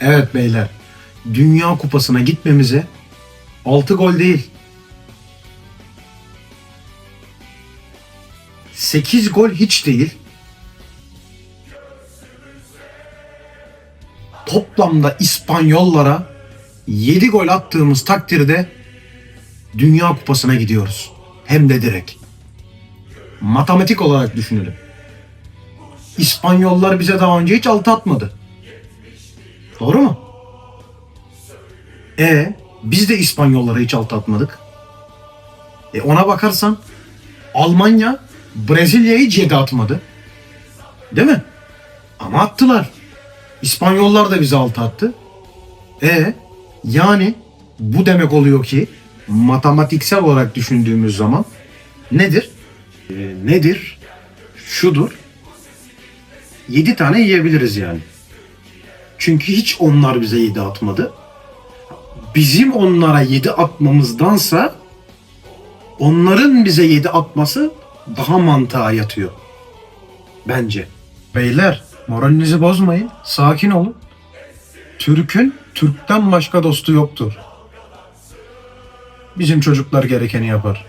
Evet beyler. Dünya Kupası'na gitmemize 6 gol değil. 8 gol hiç değil. Toplamda İspanyollara 7 gol attığımız takdirde Dünya Kupası'na gidiyoruz. Hem de direkt. Matematik olarak düşünelim. İspanyollar bize daha önce hiç altı atmadı. Doğru mu? E biz de İspanyollara hiç altı atmadık. E ona bakarsan Almanya Brezilya'ya hiç yedi atmadı. Değil mi? Ama attılar. İspanyollar da bize altı attı. E yani bu demek oluyor ki matematiksel olarak düşündüğümüz zaman nedir? E, nedir? Şudur. 7 tane yiyebiliriz yani. Çünkü hiç onlar bize 7 atmadı. Bizim onlara 7 atmamızdansa onların bize 7 atması daha mantığa yatıyor. Bence. Beyler moralinizi bozmayın. Sakin olun. Türk'ün Türk'ten başka dostu yoktur. Bizim çocuklar gerekeni yapar.